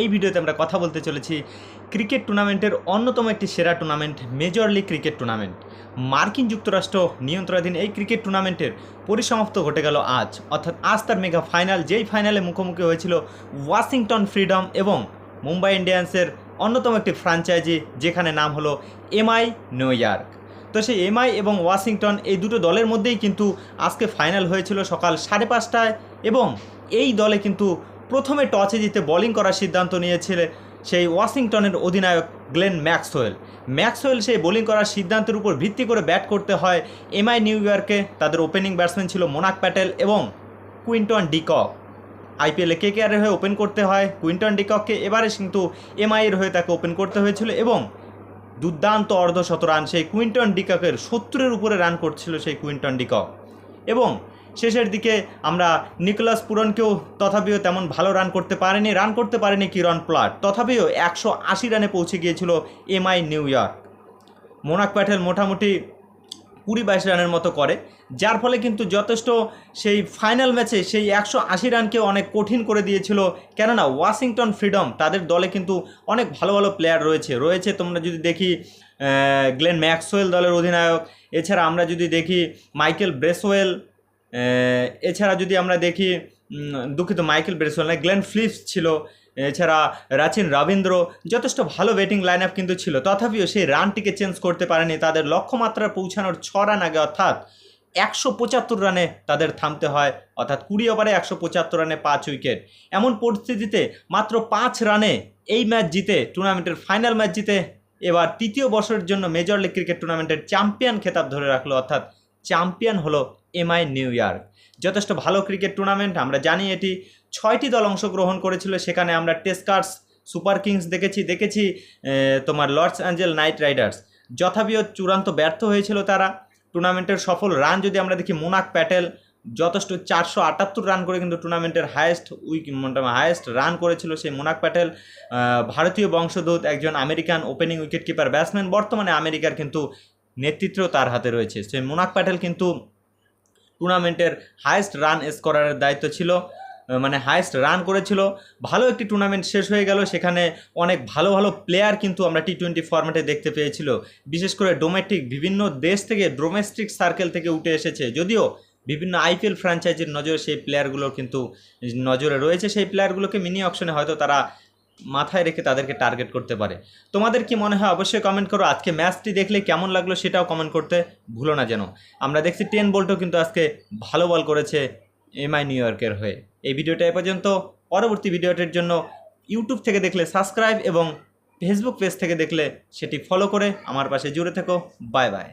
এই ভিডিওতে আমরা কথা বলতে চলেছি ক্রিকেট টুর্নামেন্টের অন্যতম একটি সেরা tournament, major league cricket tournament. মার্কিন যুক্তরাষ্ট্র নিয়ন্ত্রণাধীন এই ক্রিকেট টুর্নামেন্টের পরিসমাপ্ত ঘটে গেল আজ। অর্থাৎ আজ তার মেগা ফাইনাল, যেই ফাইনালে মুখোমুখি হয়েছিল ওয়াশিংটন ফ্রিডম এবং মুম্বাই ইন্ডিয়ান্সের অন্যতম একটি ফ্র্যাঞ্চাইজি, যেখানে নাম হলো এমআই নিউ ইয়র্ক তো সেই এমআই এবং ওয়াশিংটন এই দুটো দলের মধ্যেই কিন্তু আজকে ফাইনাল হয়েছিল সকাল সাড়ে পাঁচটায় এবং এই দলে কিন্তু প্রথমে টসে জিতে বোলিং করার সিদ্ধান্ত নিয়েছিল সেই ওয়াশিংটনের অধিনায়ক গ্লেন ম্যাক্সওয়েল। ম্যাক্সওয়েল সেই বোলিং করার সিদ্ধান্তের উপর ভিত্তি করে ব্যাট করতে হয়। এমআই নিউ ইয়র্কে তাদের ওপেনিং ব্যাটসম্যান ছিল মোনাক প্যাটেল এবং কুইন্টন ডিকক আইপিএলে কে কেয়ারের হয়ে ওপেন করতে হয়। কুইন্টন ডিককে এবারে কিন্তু এমআইয়ের হয়ে তাকে ওপেন করতে হয়েছিল এবং দুর্দান্ত অর্ধশত রান সেই কুইন্টন ডিককের সত্তরের উপরে রান করছিল সেই কুইন্টন ডিকক এবং শেষের দিকে আমরা নিকোলাস পুরনকেও তথাপিও তেমন ভালো রান করতে পারেনি রান করতে পারেনি কিরণ প্লাট। তথাপিও একশো আশি রানে পৌঁছে গিয়েছিল MI New York. Monank Patel মোটামুটি কুড়ি বাইশ রানের মতো করে, যার ফলে কিন্তু যথেষ্ট সেই ফাইনাল ম্যাচে সেই একশো আশি রানকে অনেক কঠিন করে দিয়েছিল। কেননা ওয়াশিংটন ফ্রিডম তাদের দলে কিন্তু অনেক ভালো ভালো প্লেয়ার রয়েছে। রয়েছে তোমরা যদি দেখি গ্লেন ম্যাক্সওয়েল দলের অধিনায়ক, এছাড়া আমরা যদি দেখি মাইকেল ব্রেসওয়েল এছাড়া যদি আমরা দেখি দুঃখিত, মাইকেল ব্রেসওয়েল না গ্লেন ফ্লিপস ছিল। এছাড়া রাচিন রবীন্দ্র, যথেষ্ট ভালো ব্যাটিং লাইন আপ কিন্তু ছিল। তথাপিও সেই রানটিকে চেঞ্জ করতে পারেনি। তাদের লক্ষ্যমাত্রা পৌঁছানোর ছ রান আগে অর্থাৎ একশো পঁচাত্তর রানে তাদের থামতে হয়। অর্থাৎ কুড়ি ওভারে একশো পঁচাত্তর রানে পাঁচ উইকেট। এমন পরিস্থিতিতে মাত্র পাঁচ রানে এই ম্যাচ জিতে, টুর্নামেন্টের ফাইনাল ম্যাচ জিতে এবার তৃতীয় বছরের জন্য মেজর লিগ ক্রিকেট টুর্নামেন্টের চ্যাম্পিয়ন খেতাব ধরে রাখল। অর্থাৎ চ্যাম্পিয়ন হলো এমআই নিউ ইয়র্ক যথেষ্ট ভালো ক্রিকেট টুর্নামেন্ট, আমরা জানি এটি ছয়টি দল অংশগ্রহণ করেছিল, সেখানে আমরা টেস্কার্স সুপার কিংস দেখেছি দেখেছি তোমার লর্ডস অ্যাঞ্জেল নাইট রাইডার্স। যথাবিও চূড়ান্ত ব্যর্থ হয়েছিল তারা। টুর্নামেন্টের সফল রান যদি আমরা দেখি, মোনাক প্যাটেল যথেষ্ট চারশো আটাত্তর রান করে কিন্তু টুর্নামেন্টের হায়েস্ট উইক হায়েস্ট রান করেছিল সেই মোনাক প্যাটেল। ভারতীয় বংশোদ্ভূত একজন American opening wicket keeper batsman, বর্তমানে আমেরিকার কিন্তু নেতৃত্ব তার হাতে রয়েছে। সেই মোনাক প্যাটেল কিন্তু টুর্নামেন্টের হায়েস্ট রান স্কোরারের দায়িত্ব ছিল মানে হায়েস্ট রান করেছিল। ভালো একটি টুর্নামেন্ট শেষ হয়ে গেল, সেখানে অনেক ভালো ভালো প্লেয়ার কিন্তু আমরা টি টোয়েন্টি ফরম্যাটে দেখতে পেয়েছিল। বিশেষ করে ডোমেস্টিক বিভিন্ন দেশ থেকে ডোমেস্টিক সার্কেল থেকে উঠে এসেছে, যদিও বিভিন্ন আইপিএল ফ্র্যাঞ্চাইজির নজরে সেই প্লেয়ারগুলো কিন্তু নজরে রয়েছে। সেই প্লেয়ারগুলোকে মিনি অপশনে হয়তো তারা মাথায় রেখে তাদেরকে টার্গেট করতে পারে। তোমাদের কি মনে হয় অবশ্যই কমেন্ট করো। আজকে ম্যাচটি দেখলে কেমন লাগল সেটাও কমেন্ট করতে ভুলো না যেন। আমরা দেখছি টেন বল্টও কিন্তু আজকে ভালো বল করেছে এমআই নিউ ইয়র্কের হয়ে। এই ভিডিওটা এ পর্যন্ত। পরবর্তী ভিডিওটির জন্য ইউটিউব থেকে দেখলে সাবস্ক্রাইব এবং ফেসবুক পেজ থেকে দেখলে সেটি ফলো করে আমার পাশে জুড়ে থেকো। Bye bye